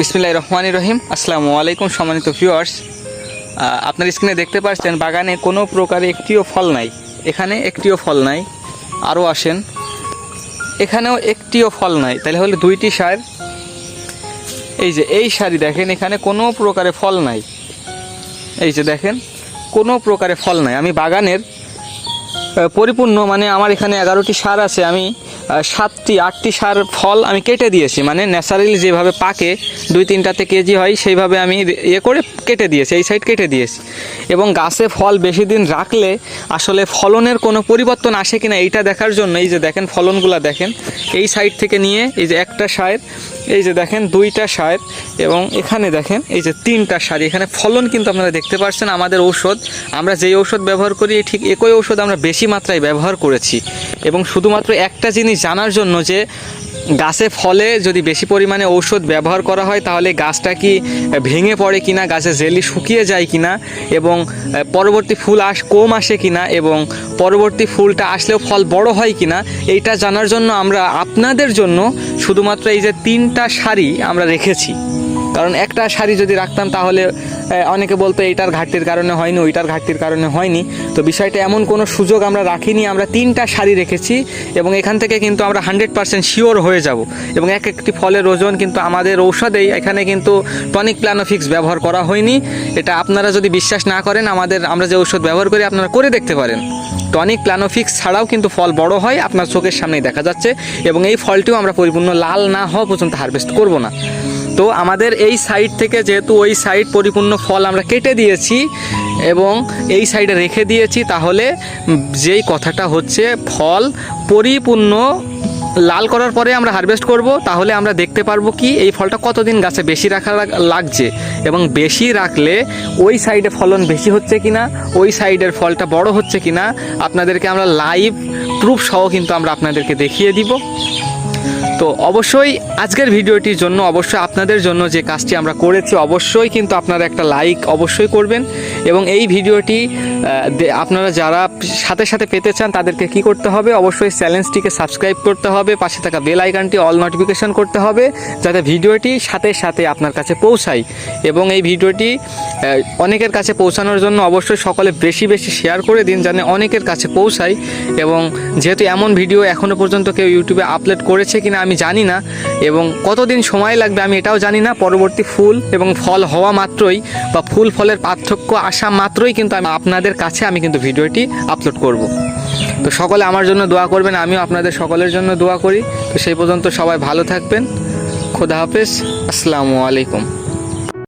বিসমিল্লাহ রহমানি রহিম। আসসালামু আলাইকুম সম্মানিত ভিউয়ার্স আপনার স্ক্রিনে দেখতে পাচ্ছেন বাগানে কোনো প্রকারে একটিও ফল নাই। এখানে একটিও ফল নাই। আরও আসেন, এখানেও একটিও ফল নাই। তাহলে হলে দুইটি সার। এই যে, এই শাড়ি দেখেন, এখানে কোনো প্রকারে ফল নাই। এই যে দেখেন, কোনো প্রকারে ফল নাই। আমি বাগানের পরিপূর্ণ মানে আমার এখানে এগারোটি সার আছে, আমি সাতটি, আটটি সার ফল আমি কেটে দিয়েছি। মানে ন্যাচারালি যেভাবে পাকে, দুই তিনটাতে কেজি হয়, সেইভাবে আমি ইয়ে করে কেটে দিয়েছি, এই সাইড কেটে দিয়েছি। এবং গাছে ফল বেশি দিন রাখলে আসলে ফলনের কোনো পরিবর্তন আসে কিনা এইটা দেখার জন্য, এই যে দেখেন ফলনগুলো দেখেন, এই সাইড থেকে নিয়ে এই যে একটা সার, এই যে দেখেন দুইটা সার, এবং এখানে দেখেন এই যে তিনটা সার। এখানে ফলন কিন্তু আপনারা দেখতে পাচ্ছেন আমাদের ঔষধ। আমরা যেই ঔষধ ব্যবহার করি, ঠিক একই ঔষধ আমরা বেশি মাত্রায় ব্যবহার করেছি। এবং শুধুমাত্র একটা জিনিস জানার জন্য যে গাছে ফলে যদি বেশি পরিমাণে ঔষধ ব্যবহার করা হয়, তাহলে গাছটা কি ভেঙে পড়ে কি না গাছে জেলি শুকিয়ে যায় কি না এবং পরবর্তী ফুল আস, কম আসে কি না এবং পরবর্তী ফুলটা আসলেও ফল বড় হয় কি না এইটা জানার জন্য আমরা আপনাদের জন্য শুধুমাত্র এই যে তিনটা শাড়ি আমরা রেখেছি। কারণ একটা শাড়ি যদি রাখতাম তাহলে অনেকে বলতো এইটার ঘাটতির কারণে হয়নি, ওইটার ঘাটতির কারণে হয়নি। তো বিষয়টা এমন কোনো সুযোগ আমরা রাখিনি, আমরা তিনটা শাড়ি রেখেছি এবং এখান থেকে কিন্তু আমরা হান্ড্রেড পার্সেন্ট শিওর হয়ে যাব। এবং এক একটি ফলের ওজন কিন্তু আমাদের ঔষধেই এখানে কিন্তু টনিক প্ল্যানোফিক্স ব্যবহার করা হয়নি। এটা আপনারা যদি বিশ্বাস না করেন, আমাদের, আমরা যে ঔষধ ব্যবহার করি, আপনারা করে দেখতে পারেন। টনিক প্ল্যানোফিক্স ছাড়াও কিন্তু ফল বড় হয়, আপনার চোখের সামনেই দেখা যাচ্ছে এবং এই ফলটিও আমরা পরিপূর্ণ লাল না হওয়া পর্যন্ত হারভেস্ট করব না। তো আমাদের এই সাইড থেকে যেহেতু ওই সাইড পরিপূর্ণ ফল আমরা কেটে দিয়েছি এবং এই সাইডে রেখে দিয়েছি, তাহলে যেই কথাটা হচ্ছে ফল পরিপূর্ণ লাল করার পরে আমরা হারভেস্ট করব, তাহলে আমরা দেখতে পারব কি এই ফলটা কতদিন গাছে বেশি রাখা লাগছে এবং বেশি রাখলে ওই সাইডে ফলন বেশি হচ্ছে কি না ওই সাইডের ফলটা বড় হচ্ছে কি না আপনাদেরকে আমরা লাইভ প্রুফ সহ কিন্তু আমরা আপনাদেরকে দেখিয়ে দিব। তো অবশ্যই আজকের ভিডিওটির জন্য, অবশ্যই আপনাদের জন্য যে কাজটি আমরা করেছি, অবশ্যই কিন্তু আপনারা একটা লাইক অবশ্যই করবেন। এবং এই ভিডিওটি আপনারা যারা সাথে সাথে পেতে চান, তাদেরকে কি করতে হবে? অবশ্যই চ্যানেলটিকে সাবস্ক্রাইব করতে হবে, পাশে থাকা বেল আইকনটি অল নোটিফিকেশন করতে হবে, যাতে ভিডিওটি সাথে সাথে আপনার কাছে পৌঁছায়। এবং এই ভিডিওটি অনেকের কাছে পৌঁছানোর জন্য অবশ্যই সকলে বেশি বেশি শেয়ার করে দিন, যেন অনেকের কাছে পৌঁছায়। এবং যেহেতু এমন ভিডিও এখনও পর্যন্ত কেউ ইউটিউবে আপলোড করেছে কিনা আমি জানি না এবং কতদিন সময় লাগবে আমি এটাও জানি না। পরবর্তী ফুল এবং ফল হওয়া মাত্রই বা ফুল ফলের পার্থক্য আসা মাত্রই কিন্তু আমি আপনাদের কাছে আমি কিন্তু ভিডিওটি আপলোড করব। তো সকলে আমার জন্য দোয়া করবেন, আমিও আপনাদের সকলের জন্য দোয়া করি। তো সেই পর্যন্ত সবাই ভালো থাকবেন। খোদা হাফেজ, আসসালামু আলাইকুম।